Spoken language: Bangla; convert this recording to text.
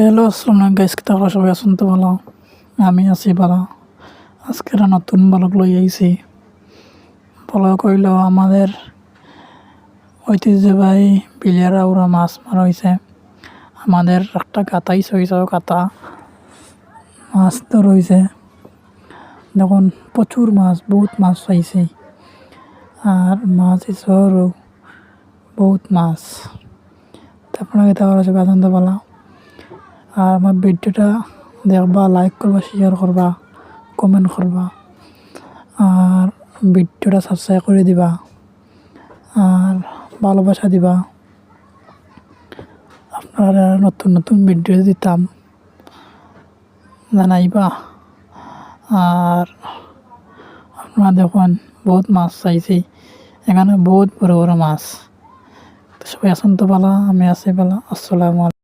হ্যালো আসসালাম গাইস কি তাহলে সবাই আছেন তো ভালো? আমি আছি ভালো। আজকের নতুন ব্লগ লই আইছি ব্লগ কইল আমাদের ঐতিহ্যবাহী বিলিয়ারা ওরা মাছ মারা হয়েছে আমাদের একটা কাতাই সইছে কাতা মাছ তো রয়েছে দেখুন প্রচুর মাছ, বহুত মাছ পাইছে আর মাছ ইসরও বহুত মাছ। আপনাকে তাহলে সবাই আছেন তো আর আমার ভিডিওটা দেখবা লাইক করবা শেয়ার করবা কমেন্ট করবা, আর ভিডিওটা সাবস্ক্রাইব করে দিবা, আর ভালোবাসা দিবা। আপনারা নতুন নতুন ভিডিও দিতাম, জানাইবা। আর আপনারা দেখুন, বহুত মাছ চাইছি। এখানে বহুত বড় বড় মাছ। সবাই আসুন ভালো আমি আছি ভালো আসসালামু